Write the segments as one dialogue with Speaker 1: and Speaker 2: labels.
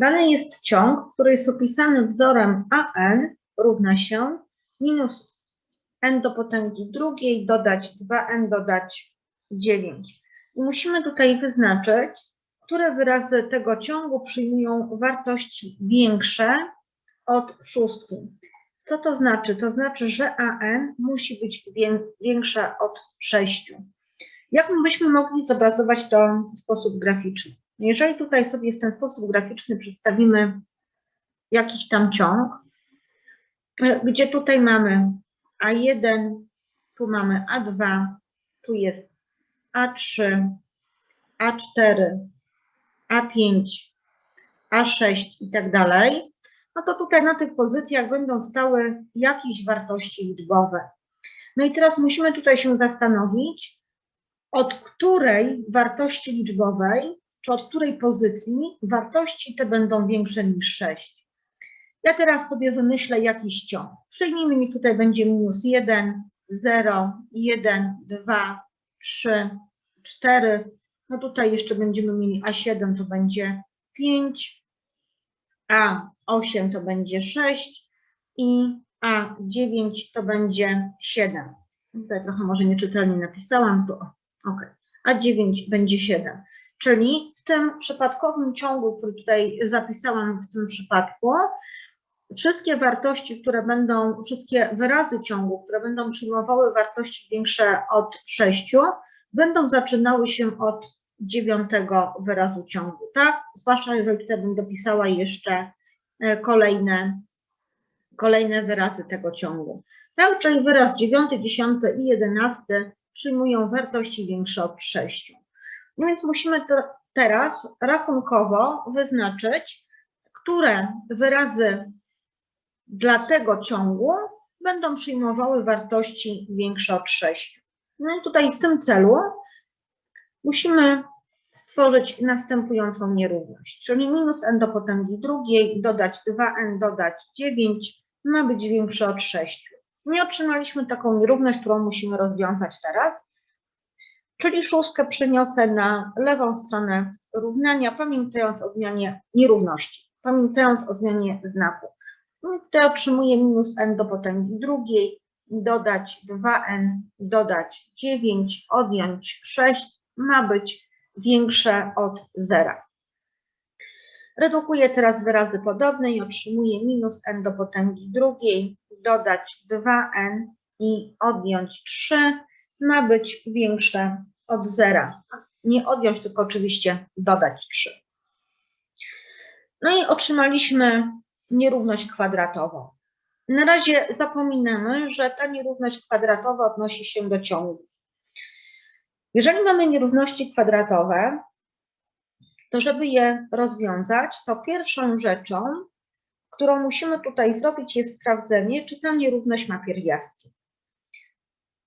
Speaker 1: Dany jest ciąg, który jest opisany wzorem AN równa się minus n do potęgi drugiej, dodać 2n, dodać 9. I musimy tutaj wyznaczyć, które wyrazy tego ciągu przyjmują wartości większe od szóstki. Co to znaczy? To znaczy, że AN musi być wię- większe od 6. Jak byśmy mogli zobrazować to w sposób graficzny? Jeżeli tutaj sobie w ten sposób graficzny przedstawimy jakiś tam ciąg, e, gdzie tutaj mamy A1, tu mamy A2, tu jest A3, A4, A5, A6 i tak dalej, no to tutaj na tych pozycjach będą stały jakieś wartości liczbowe. No i teraz musimy tutaj się zastanowić, od której wartości liczbowej, czy od której pozycji wartości te będą większe niż 6. Ja teraz sobie wymyślę jakiś ciąg. Przyjmijmy mi tutaj będzie minus 1, 0, 1, 2, 3, 4. No tutaj jeszcze będziemy mieli A7 to będzie 5, A8 to będzie 6 i A9 to będzie 7. Tutaj trochę może nieczytelnie napisałam, to ok. A9 będzie 7. Czyli w tym przypadkowym ciągu, który tutaj zapisałam w tym przypadku, wszystkie wartości, które będą, wszystkie wyrazy ciągu, które będą przyjmowały wartości większe od 6, będą zaczynały się od dziewiątego wyrazu ciągu, tak? Zwłaszcza jeżeli tutaj bym dopisała jeszcze e, kolejne, kolejne wyrazy tego ciągu. Tak, czyli wyraz dziewiąty, dziesiąty i jedenasty przyjmują wartości większe od 6. No więc musimy teraz rachunkowo wyznaczyć, które wyrazy dla tego ciągu będą przyjmowały wartości większe od 6. No i tutaj w tym celu musimy stworzyć następującą nierówność, czyli minus n do potęgi drugiej, dodać 2n, dodać 9 ma być większe od 6. Nie otrzymaliśmy taką nierówność, którą musimy rozwiązać teraz, czyli szóstkę przeniosę na lewą stronę równania, pamiętając o zmianie nierówności, pamiętając o zmianie znaku. No tutaj otrzymuję minus n do potęgi drugiej, dodać 2n, dodać 9, odjąć 6, ma być większe od zera. Redukuję teraz wyrazy podobne i otrzymuję minus n do potęgi drugiej, dodać 2n i odjąć 3 ma być większe od zera. Nie odjąć, tylko oczywiście dodać 3. No i otrzymaliśmy nierówność kwadratową. Na razie zapominamy, że ta nierówność kwadratowa odnosi się do ciągu. Jeżeli mamy nierówności kwadratowe, to żeby je rozwiązać, to pierwszą rzeczą, którą musimy tutaj zrobić, jest sprawdzenie, czy ta nierówność ma pierwiastki.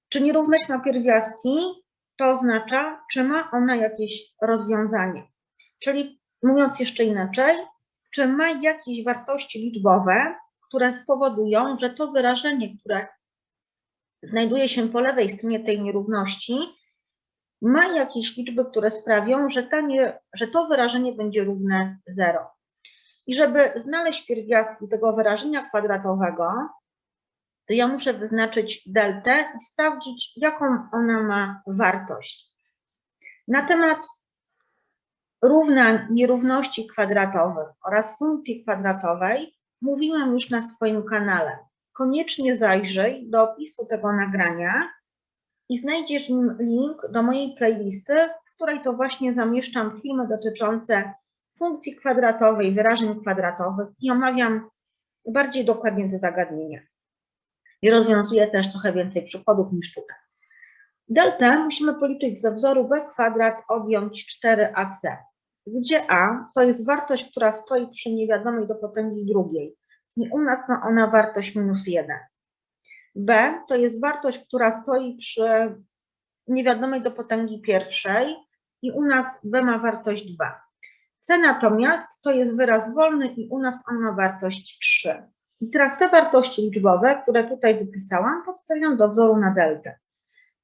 Speaker 1: Czy nierówność ma pierwiastki, to oznacza, czy ma ona jakieś rozwiązanie. Czyli mówiąc jeszcze inaczej, czy ma jakieś wartości liczbowe, które spowodują, że to wyrażenie, które znajduje się po lewej stronie tej nierówności, ma jakieś liczby, które sprawią, że, nie, że to wyrażenie będzie równe 0. I żeby znaleźć pierwiastki tego wyrażenia kwadratowego, to ja muszę wyznaczyć deltę i sprawdzić, jaką ona ma wartość. Na temat równań nierówności kwadratowych oraz funkcji kwadratowej mówiłam już na swoim kanale. Koniecznie zajrzyj do opisu tego nagrania i znajdziesz link do mojej playlisty, w której to właśnie zamieszczam filmy dotyczące funkcji kwadratowej, wyrażeń kwadratowych i omawiam bardziej dokładnie te zagadnienia. I rozwiązuję też trochę więcej przykładów niż tutaj. Deltę musimy policzyć ze wzoru b kwadrat odjąć 4ac, gdzie a to jest wartość, która stoi przy niewiadomej do potęgi drugiej. I u nas ma ona wartość minus 1. B to jest wartość, która stoi przy niewiadomej do potęgi pierwszej i u nas B ma wartość 2. C natomiast to jest wyraz wolny i u nas on ma wartość 3. I teraz te wartości liczbowe, które tutaj wypisałam, podstawiam do wzoru na deltę.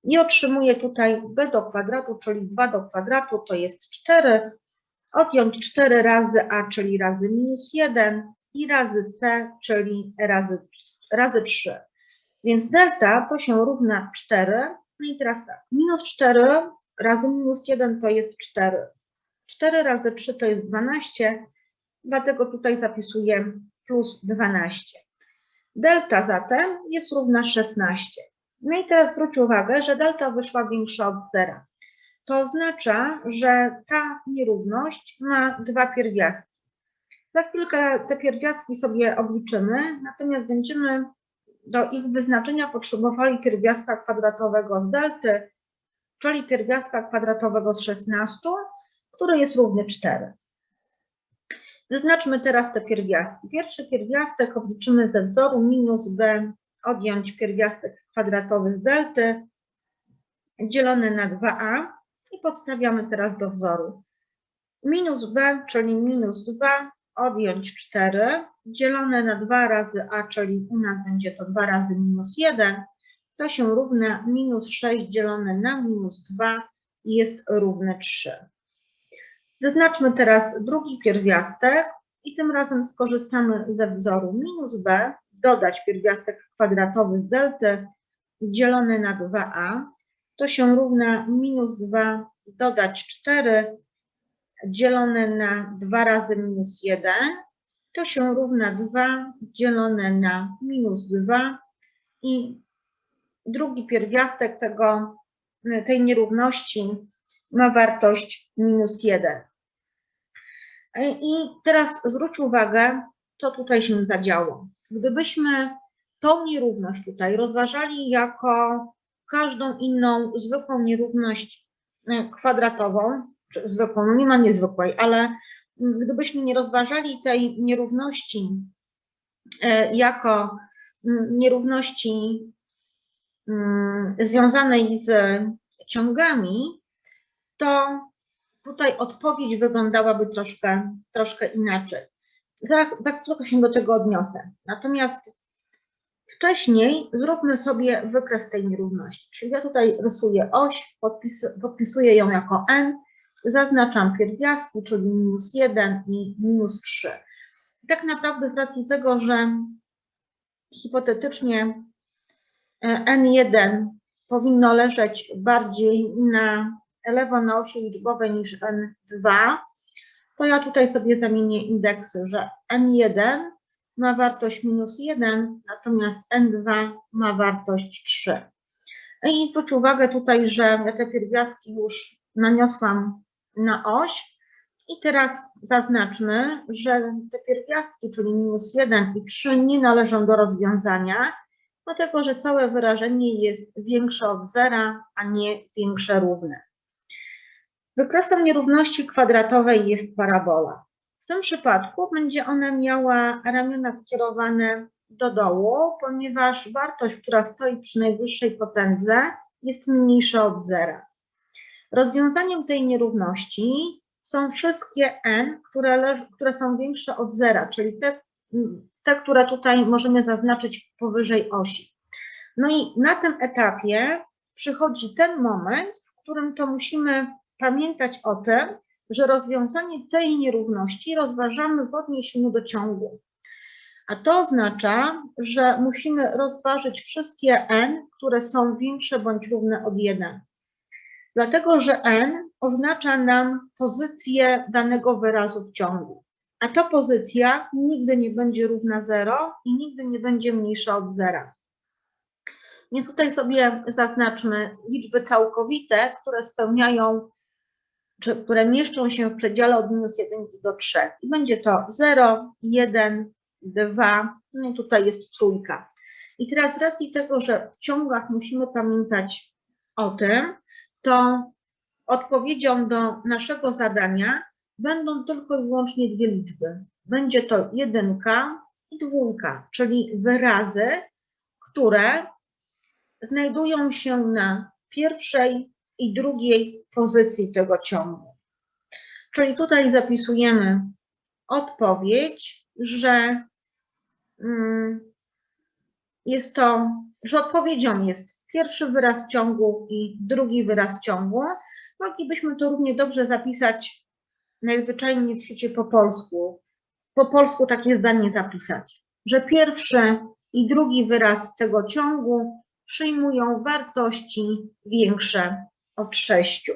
Speaker 1: I otrzymuję tutaj b do kwadratu, czyli 2 do kwadratu to jest 4, odjąć 4 razy a, czyli razy minus 1 i razy c, czyli razy, razy 3. Więc delta to się równa 4. No i teraz tak, minus 4 razy minus 1 to jest 4. 4 razy 3 to jest 12, dlatego tutaj zapisuję plus 12. Delta zatem jest równa 16. No i teraz zwróć uwagę, że delta wyszła większa od zera. To oznacza, że ta nierówność ma dwa pierwiastki. Za chwilkę te pierwiastki sobie obliczymy, natomiast będziemy do ich wyznaczenia potrzebowali pierwiastka kwadratowego z delty, czyli pierwiastka kwadratowego z 16, który jest równy 4. Wyznaczmy teraz te pierwiastki. Pierwszy pierwiastek obliczymy ze wzoru minus b odjąć pierwiastek kwadratowy z delty dzielony na 2a i podstawiamy teraz do wzoru. Minus b, czyli minus 2 odjąć 4 dzielone na 2 razy a, czyli u nas będzie to 2 razy minus 1, to się równa minus 6 dzielone na minus 2 i jest równe 3. Wyznaczmy teraz drugi pierwiastek i tym razem skorzystamy ze wzoru minus b, dodać pierwiastek kwadratowy z delty dzielony na 2a, to się równa minus 2 dodać 4 dzielone na 2 razy minus 1, to się równa 2 dzielone na minus 2 i drugi pierwiastek tego, tej nierówności ma wartość minus 1. I teraz zwróć uwagę, co tutaj się zadziało. Gdybyśmy tą nierówność tutaj rozważali jako każdą inną zwykłą nierówność e, kwadratową, czy zwykłą, no nie ma niezwykłej, ale gdybyśmy nie rozważali tej nierówności e, jako nierówności związanej z ciągami, to tutaj odpowiedź wyglądałaby troszkę, troszkę inaczej. Za, za chwilkę się do tego odniosę. Natomiast wcześniej zróbmy sobie wykres tej nierówności. Czyli ja tutaj rysuję oś, podpis, podpisuję ją jako n, zaznaczam pierwiastki, czyli minus 1 i minus 3. tak naprawdę z racji tego, że hipotetycznie e, n1 powinno leżeć bardziej na lewo na osi liczbowej niż n2, to ja tutaj sobie zamienię indeksy, że n1 ma wartość minus 1, natomiast n2 ma wartość 3. I zwróć uwagę tutaj, że ja te pierwiastki już naniosłam na oś i teraz zaznaczmy, że te pierwiastki, czyli minus 1 i 3 nie należą do rozwiązania, dlatego że całe wyrażenie jest większe od zera, a nie większe równe. Wykresem nierówności kwadratowej jest parabola. W tym przypadku będzie ona miała ramiona skierowane do dołu, ponieważ wartość, która stoi przy najwyższej potędze, jest mniejsza od zera. Rozwiązaniem tej nierówności są wszystkie n, które, które są większe od zera, czyli te, te, które tutaj możemy zaznaczyć powyżej osi. No i na tym etapie przychodzi ten moment, w którym to musimy pamiętać o tym, że rozwiązanie tej nierówności rozważamy w odniesieniu do ciągu. A to oznacza, że musimy rozważyć wszystkie n, które są większe bądź równe od 1. Dlatego, że n oznacza nam pozycję danego wyrazu w ciągu. A ta pozycja nigdy nie będzie równa 0 i nigdy nie będzie mniejsza od 0. Więc tutaj sobie zaznaczmy liczby całkowite, które spełniają które mieszczą się w przedziale od minus 1 do 3. I będzie to 0, 1, 2, no i tutaj jest trójka. I teraz z racji tego, że w ciągach musimy pamiętać o tym, to odpowiedzią do naszego zadania będą tylko i wyłącznie dwie liczby. Będzie to jedynka i dwójka, czyli wyrazy, które znajdują się na pierwszej i drugiej pozycji tego ciągu. Czyli tutaj zapisujemy odpowiedź, że mm, jest to, że odpowiedzią jest pierwszy wyraz ciągu i drugi wyraz ciągu. Moglibyśmy to równie dobrze zapisać najzwyczajniej w świecie po polsku, po polsku takie zdanie zapisać, że pierwszy i drugi wyraz tego ciągu przyjmują wartości większe od 6.